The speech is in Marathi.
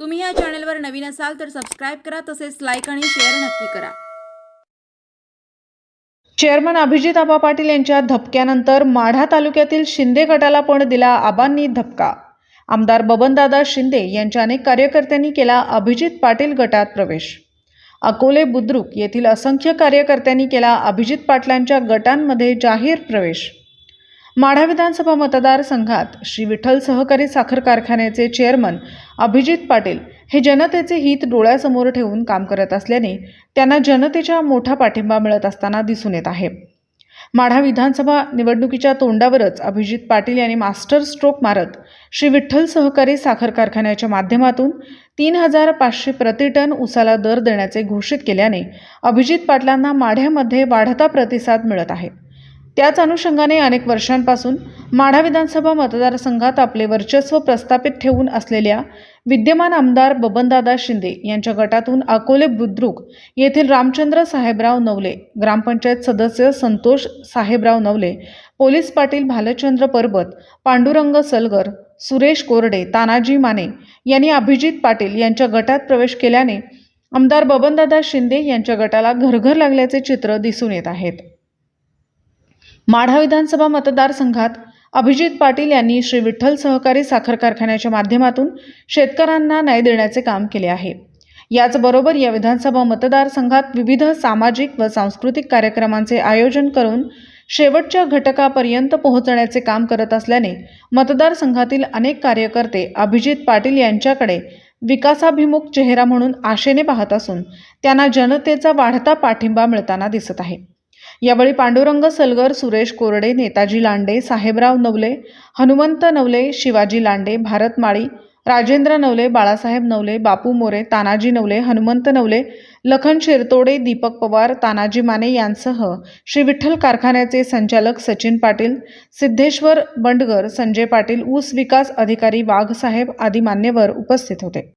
तुम्ही या चॅनलवर नवीन असाल तर सबस्क्राईब करा तसेच लाईक आणि शेअर नक्की करा. चेअरमन अभिजित आबा पाटील यांच्या धपक्यानंतर माढा तालुक्यातील शिंदे गटाला पण दिला आबांनी धपका. आमदार बबनदादा शिंदे यांच्या अनेक कार्यकर्त्यांनी केला अभिजित पाटील गटात प्रवेश. अकोले बुद्रुक येथील असंख्य कार्यकर्त्यांनी केला अभिजित पाटलांच्या गटांमध्ये जाहीर प्रवेश. माढा विधानसभा मतदारसंघात श्री विठ्ठल सहकारी साखर कारखान्याचे चेअरमन अभिजित पाटील हे जनतेचे हित डोळ्यासमोर ठेवून काम करत असल्याने त्यांना जनतेचा मोठा पाठिंबा मिळत असताना दिसून येत आहे. माढा विधानसभा निवडणुकीच्या तोंडावरच अभिजित पाटील यांनी मास्टर स्ट्रोक मारत श्री विठ्ठल सहकारी साखर कारखान्याच्या माध्यमातून तीन हजार पाचशे प्रतिटन उसाला दर देण्याचे घोषित केल्याने अभिजित पाटलांना माढ्यामध्ये वाढता प्रतिसाद मिळत आहे. त्याच अनुषंगाने अनेक वर्षांपासून माढा विधानसभा मतदारसंघात आपले वर्चस्व प्रस्थापित ठेवून असलेल्या विद्यमान आमदार बबनदादा शिंदे यांच्या गटातून अकोले बुद्रुक येथील रामचंद्र साहेबराव नवले ग्रामपंचायत सदस्य संतोष साहेबराव नवले पोलीस पाटील भालचंद्र परबत पांडुरंग सलगर सुरेश कोरडे तानाजी माने यांनी अभिजित पाटील यांच्या गटात प्रवेश केल्याने आमदार बबनदादा शिंदे यांच्या गटाला घरघर लागल्याचे चित्र दिसून येत आहेत. माढा विधानसभा मतदारसंघात अभिजित पाटील यांनी श्री विठ्ठल सहकारी साखर कारखान्याच्या माध्यमातून शेतकऱ्यांना न्याय देण्याचे काम केले आहे. याचबरोबर या विधानसभा मतदारसंघात विविध सामाजिक व सांस्कृतिक कार्यक्रमांचे आयोजन करून शेवटच्या घटकापर्यंत पोहोचण्याचे काम करत असल्याने मतदारसंघातील अनेक कार्यकर्ते अभिजित पाटील यांच्याकडे विकासाभिमुख चेहरा म्हणून आशेने पाहत असून त्यांना जनतेचा वाढता पाठिंबा मिळताना दिसत आहे. यावेळी पांडुरंग सलगर सुरेश कोरडे नेताजी लांडे साहेबराव नवले हनुमंत नवले शिवाजी लांडे भारत माळी राजेंद्र नवले बाळासाहेब नवले बापू मोरे तानाजी नवले हनुमंत नवले लखन शिरतोडे दीपक पवार तानाजी माने यांसह श्री विठ्ठल कारखान्याचे संचालक सचिन पाटील सिद्धेश्वर बंडगर संजय पाटील ऊस विकास अधिकारी वाघसाहेब आदी मान्यवर उपस्थित होते.